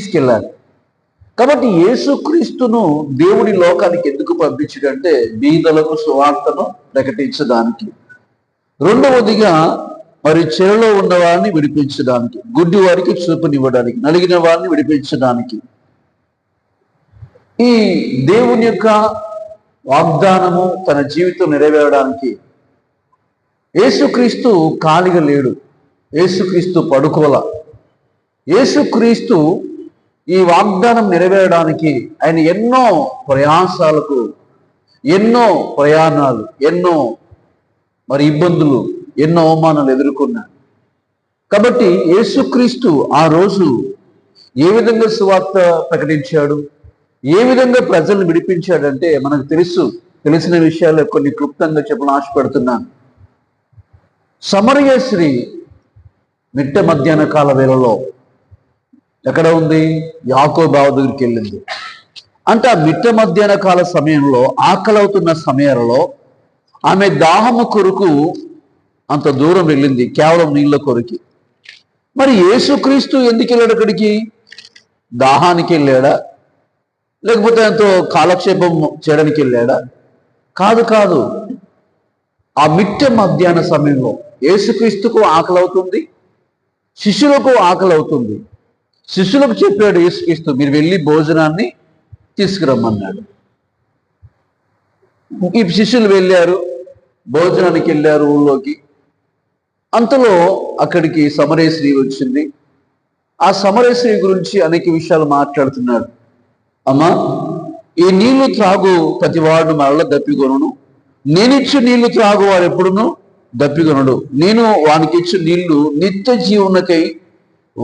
తీసుకెళ్ళాలి. కాబట్టి యేసుక్రీస్తును దేవుడి లోకానికి ఎందుకు పంపించడంటే బీదలకు సువార్తను ప్రకటించడానికి. రెండవదిగా మరి చెరలో ఉన్న వారిని విడిపించడానికి గుడ్డి వారికి చూపునివ్వడానికి నలిగిన వారిని విడిపించడానికి. ఈ దేవుని యొక్క వాగ్దానము తన జీవితం నెరవేరడానికి యేసుక్రీస్తు ఖాళీగా లేడు. యేసుక్రీస్తు పడుకోల యేసుక్రీస్తు ఈ వాగ్దానం నెరవేరడానికి ఆయన ఎన్నో ప్రయాసాలకు ఎన్నో ప్రయాణాలు ఎన్నో మరి ఇబ్బందులు ఎన్నో అవమానాలు ఎదుర్కొన్నాడు. కాబట్టి యేసుక్రీస్తు ఆ రోజు ఏ విధంగా సువార్త ప్రకటించాడు? ఏ విధంగా ప్రజల్ని విడిపించాడంటే మనకు తెలుసు. తెలిసిన విషయాలు కొన్ని క్లుప్తంగా చెప్పని ఆశపడుతున్నాను. సమరయ శ్రీ మిట్ట మధ్యాహ్న కాల వేళలో ఎక్కడ ఉంది? యాకో బావ దగ్గరికి వెళ్ళింది. అంటే ఆ మిట్ట మధ్యాహ్న కాల సమయంలో ఆకలవుతున్న సమయంలో ఆమె దాహము కొరకు అంత దూరం వెళ్ళింది కేవలం నీళ్ళ కొరికి. మరి యేసుక్రీస్తు ఎందుకు వెళ్ళాడు అక్కడికి? దాహానికి వెళ్ళాడా? లేకపోతే ఎంతో కాలక్షేపం చేయడానికి వెళ్ళాడా? కాదు కాదు. ఆ మిట్ట మధ్యాహ్న సమయంలో యేసుక్రీస్తుకు ఆకలి అవుతుంది శిష్యులకు ఆకలి అవుతుంది. శిష్యులకు చెప్పాడు యేసుక్రీస్తు మీరు వెళ్ళి భోజనాన్ని తీసుకురమ్మన్నాడు. ఈ శిష్యులు వెళ్ళారు భోజనానికి వెళ్ళారు ఊళ్ళోకి. అంతలో అక్కడికి సమరేశ్రీ వచ్చింది. ఆ సమరేశ్రీ గురించి అనేక విషయాలు మాట్లాడుతున్నాడు. అమ్మా ఈ నీళ్ళు త్రాగు ప్రతివాడు మరల దప్పికొనను. నేనిచ్చు నీళ్ళు త్రాగు వారు ఎప్పుడునూ? దప్పికొనడు. నేను వానికి ఇచ్చు నీళ్ళు నిత్య జీవనకై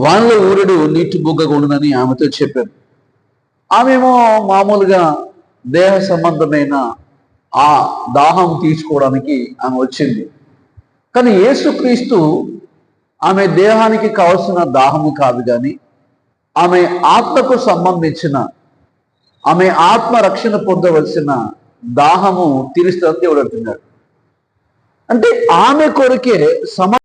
వాళ్ళ ఊరుడు నీటి బుగ్గ ఉండదని ఆమెతో చెప్పారు ఆమెమో మామూలుగా దేహ సంబంధమైన ఆ దాహం తీసుకోవడానికి ఆమె వచ్చింది. కానీ యేసుక్రీస్తు ఆమె దేహానికి కావలసిన దాహము కాదు కానీ ఆమె ఆత్మకు సంబంధించిన ఆమె ఆత్మ రక్షణ పొందవలసిన దాహము తీరుస్తుందని దేవుడు అంటున్నాడు. అంటే ఆమె కొరకే సమ